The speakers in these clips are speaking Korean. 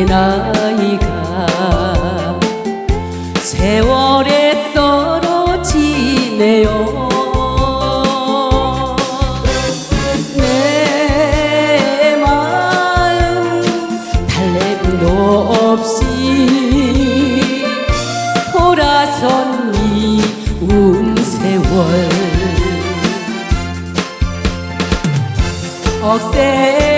나이가 세월에 떨어지네요. 내 마음 달래도 없이 돌아선 미운 세월. 억새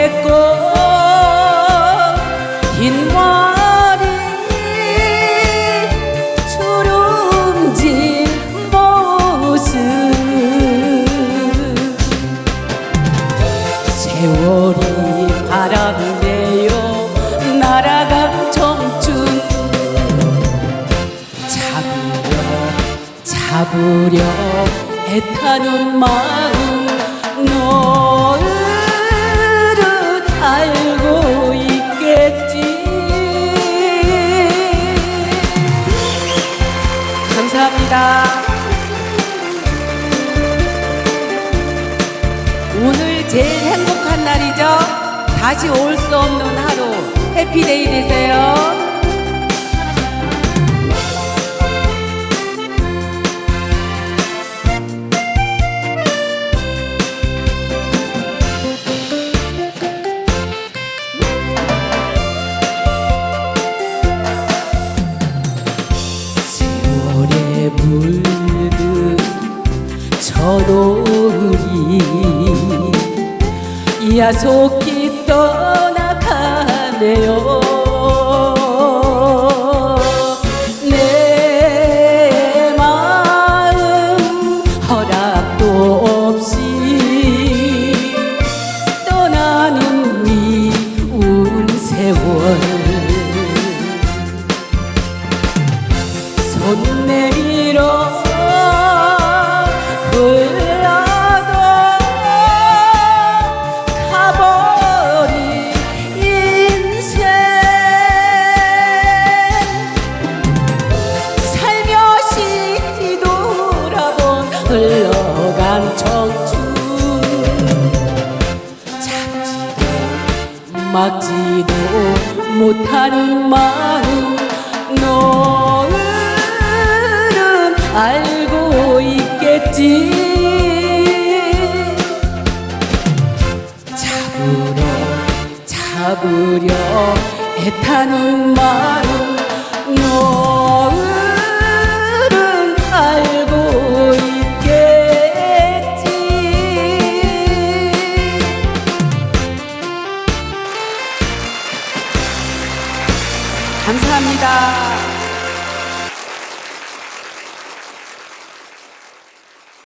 세월이 바람대요. 날아간 청춘. 잡으려 잡으려 애타는 마음 너를 알고 있겠지. 감사합니다 오늘 제일 행복한 날이죠? 다시 올 수 없는 하루. 해피데이 되세요 저 노을이 야속히 떠나가네요. 내 마음 허락도 없이 떠나는 미운 세월 막지도 못하는 마음 너는 알고 있겠지. 잡으러 잡으려 애타는 마음 감사합니다.